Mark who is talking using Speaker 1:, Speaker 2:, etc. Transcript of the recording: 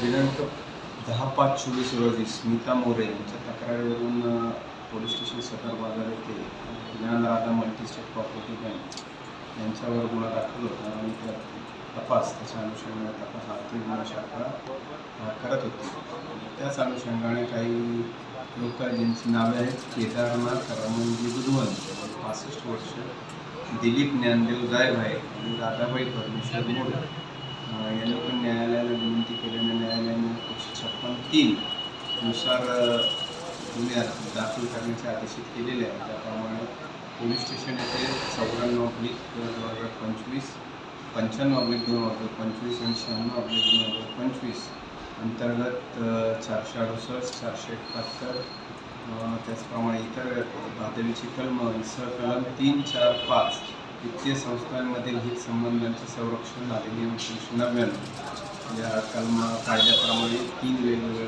Speaker 1: दिनांक दहा पाच चोवीस रोजी स्मिता मोरे यांच्या तक्रारीवरून पोलीस स्टेशन सदर बाजार येथे ज्ञानराधा मल्टीस्टेट प्रॉपर्टी बँक यांच्यावर गुन्हा दाखल होता आणि त्या तपास त्याच्या अनुषंगाने तपास आर्थिक गुन्हा शाखा करत होती. त्याच अनुषंगाने काही लोक ज्यांची नावे आहेत केदारनाथ रमणजी बुधवंत पासष्ट वर्ष दिलीप ज्ञानदेव जायभाई आणि दादाबाई परमेश्वर मोरे यांनी पण तीन नुसार अ, दाखल करण्याचे आदेशित केलेले आहे त्याप्रमाणे पोलीस स्टेशन येथे चौऱ्याण्णव अब्लिक दोन हजार पंचवीस पंच्याण्णव अब्लिक दोन हजार पंचवीस आणि शहाण्णव अब्लिक दोन हजार पंचवीस अंतर्गत चारशे अडुसष्ट चारशे एकाहत्तर त्याचप्रमाणे इतर भादवीची कलम सह कलम तीन चार पाच वित्तीय संस्थांमधील हित संबंधांचे संरक्षण अधिनियम एकोणीसशे नव्याण्णव. म्हणजे या कलमा कायद्याप्रमाणे तीन वेगवेगळे